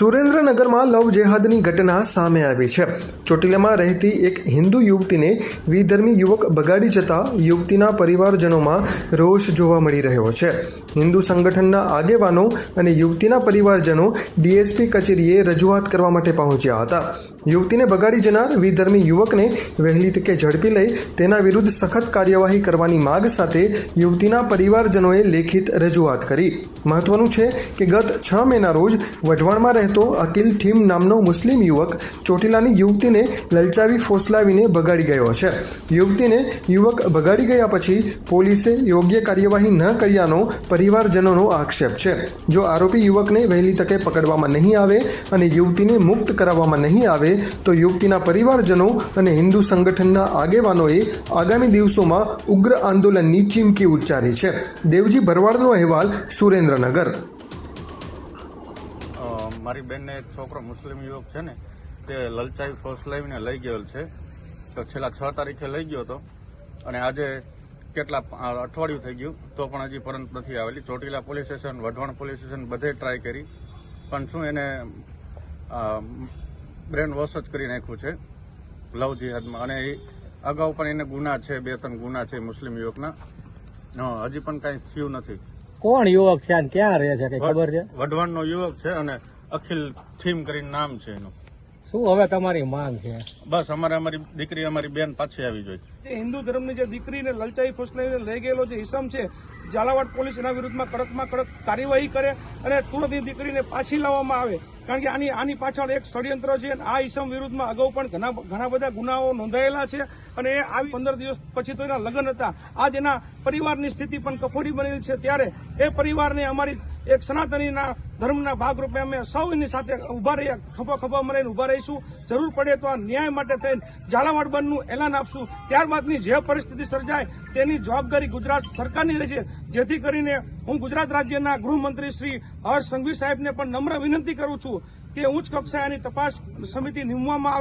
સુરેન્દ્રનગરમાં લવ જેહાદની ઘટના સામે આવી છે. ચોટીલામાં રહેતી એક હિન્દુ યુવતીને વિધર્મી યુવક બગાડી જતા યુવતીના પરિવારજનોમાં રોષ જોવા મળી રહ્યો છે. હિન્દુ સંગઠનના આગેવાનો અને યુવતીના પરિવારજનો ડીએસપી કચેરીએ રજૂઆત કરવા માટે પહોંચ્યા હતા. યુવતીને બગાડી જનાર વિધર્મી યુવકને વહેલી તકે ઝડપી લઈ તેના વિરુદ્ધ સખત કાર્યવાહી કરવાની માગ સાથે યુવતીના પરિવારજનોએ લેખિત રજૂઆત કરી. મહત્વનું છે કે ગત છ મેના રોજ વઢવાણમાં રહેતો અકિલ ઠીમ નામનો મુસ્લિમ યુવક ચોટીલાની યુવતીને લલચાવી ફોસલાવીને ભગાડી ગયો છે. યુવતીને યુવક ભગાડી ગયા પછી પોલીસે યોગ્ય કાર્યવાહી ન કર્યાનો પરિવારજનોનો આક્ષેપ છે. જો આરોપી યુવકને વહેલી તકે પકડવામાં નહીં આવે અને યુવતીને મુક્ત કરાવવામાં નહીં આવે, તો યુવતીના પરિવારજનો અને હિન્દુ સંગઠનના આગેવાનોએ આગામી દિવસોમાં ઉગ્ર આંદોલનની ચીમકી ઉચ્ચારી છે. દેવજી ભરવાડનો અહેવાલ સુરેન્દ્રનગર. મારી બેનને એક છોકરો મુસ્લિમ યુવક છે ને તે લલચાઈ ફોસલાવીને લઈ ગયેલ છે. તો છેલ્લા છ તારીખે લઈ ગયો હતો. અને આજે કેટલા અઠવાડિયું થઈ ગયું તો પણ હજી પરત નથી આવેલી. Chotila police station Wadhwan police station બધે ટ્રાય કરી. પણ શું એને બ્રેન વોશ જ કરી નાખ્યું છે લવ જિહાદમાં. અને એ અગાઉ પણ એને ગુના છે બે ત્રણ ગુના છે મુસ્લિમ યુવકના. હજી પણ કાંઈ થયું નથી. કોણ યુવક છે? અને ક્યાં રહે છે ખબર છે? વઢવાણનો યુવક છે અને અખિલ થીમ કરીને નામ છે એનું. શું હવે તમારી માંગ છે? બસ અમારે અમારી દીકરી અમારી બેન પાછી આવી જોઈએ જે હિન્દુ ધર્મની જે દીકરીને લલચાઈ ફોસલાવીને લઈ ગયેલો જે ઇસમ છે ઝાલાવાડ પોલીસ એના વિરુદ્ધમાં કડકમાં કડક કાર્યવાહી કરે અને તુરંત દીકરીને પાછી લાવવામાં આવે. કારણ કે આની આની પાછળ એક ષડયંત્ર છે અને આ ઇસમ વિરુદ્ધમાં અગાઉ પણ ઘણા ઘણા બધા ગુનાઓ નોંધાયેલા છે. અને એ આવી પંદર દિવસ પછી તો એના લગ્ન હતા. આજ એના પરિવારની સ્થિતિ પણ કફોડી બનેલી છે. ત્યારે એ પરિવારને અમારી એક સનાતનીના ધર્મના ભાગરૂપે અમે સૌ એની સાથે ઊભા રહ્યા ખભો ખભા મરીને ઊભા રહીશું. જરૂર પડે તો આ ન્યાય માટે થઈને ઝાલાવાડ બંધનું એલાન આપશું. ત્યારબાદની જે પરિસ્થિતિ સર્જાય તેની જવાબદારી ગુજરાત સરકારની રહેશે. જેથી કરીને હું ગુજરાત રાજ્યના ગૃહમંત્રી શ્રી હર્ષ સંઘવી સાહેબને પણ નમ્ર વિનંતી કરું છું કે ઉચ્ચ કક્ષાએની તપાસ સમિતિ નીમવામાં આવે.